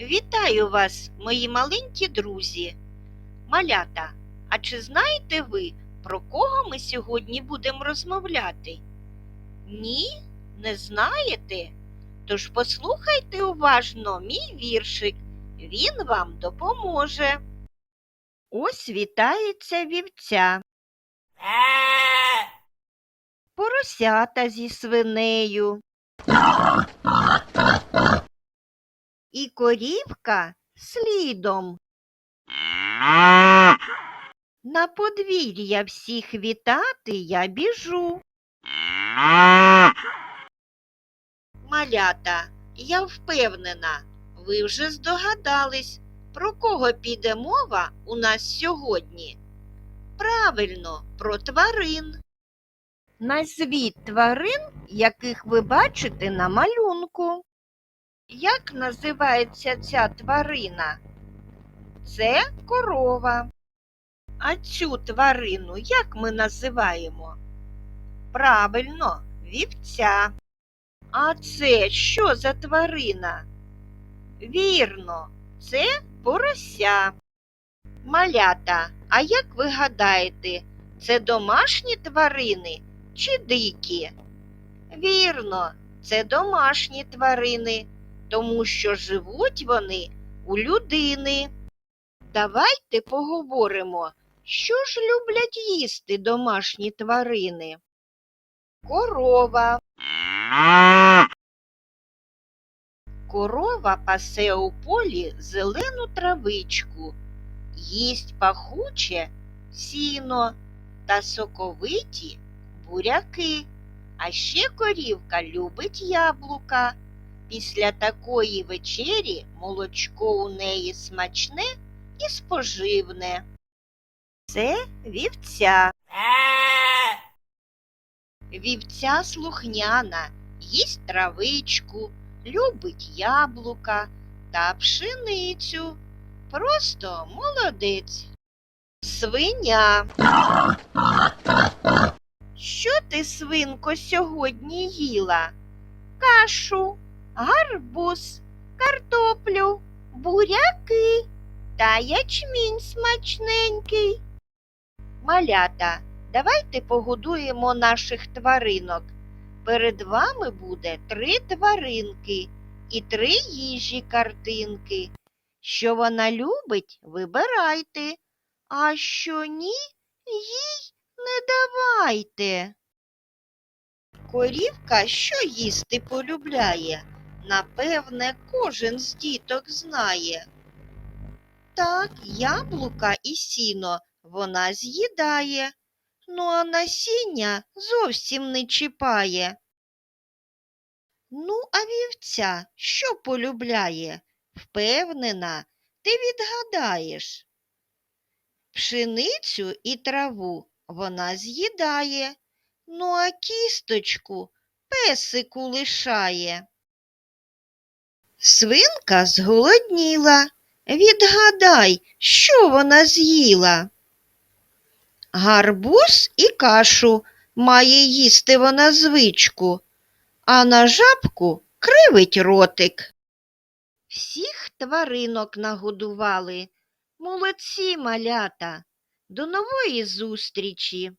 Вітаю вас, мої маленькі друзі. Малята, а чи знаєте ви, про кого ми сьогодні будемо розмовляти? Ні, не знаєте? Тож послухайте уважно мій віршик, він вам допоможе. Ось вітається вівця. Поросята зі свинею. І корівка слідом. На подвір'я всіх вітати я біжу. Малята, я впевнена, ви вже здогадались, про кого піде мова у нас сьогодні. Правильно, про тварин. Назвіть тварин, яких ви бачите на малюнку. Як називається ця тварина? Це корова. А цю тварину як ми називаємо? Правильно, вівця. А це що за тварина? Вірно, це порося. Малята, а як ви гадаєте, це домашні тварини чи дикі? Вірно, це домашні тварини, тому що живуть вони у людини. Давайте поговоримо, що ж люблять їсти домашні тварини. Корова. Корова пасе у полі зелену травичку, їсть пахуче сіно та соковиті буряки. А ще корівка любить яблука. Після такої вечері молочко у неї смачне і споживне. Це вівця. Вівця слухняна, їсть травичку, любить яблука та пшеницю. Просто молодець. Свиня. Що ти, свинко, сьогодні їла? Кашу, гарбуз, картоплю, буряки та ячмінь смачненький. Малята, давайте погодуємо наших тваринок. Перед вами буде три тваринки і три їжі картинки. Що вона любить, вибирайте, а що ні, їй не давайте. Корівка що їсти полюбляє? Напевне, кожен з діток знає. Так, яблука і сіно вона з'їдає, ну а насіння зовсім не чіпає. Ну, а вівця що полюбляє? Впевнена, ти відгадаєш. Пшеницю і траву вона з'їдає, ну а кісточку песику лишає. Свинка зголодніла. Відгадай, що вона з'їла. Гарбуз і кашу має їсти вона звичку, а на жабку кривить ротик. Всіх тваринок нагодували. Молодці малята. До нової зустрічі!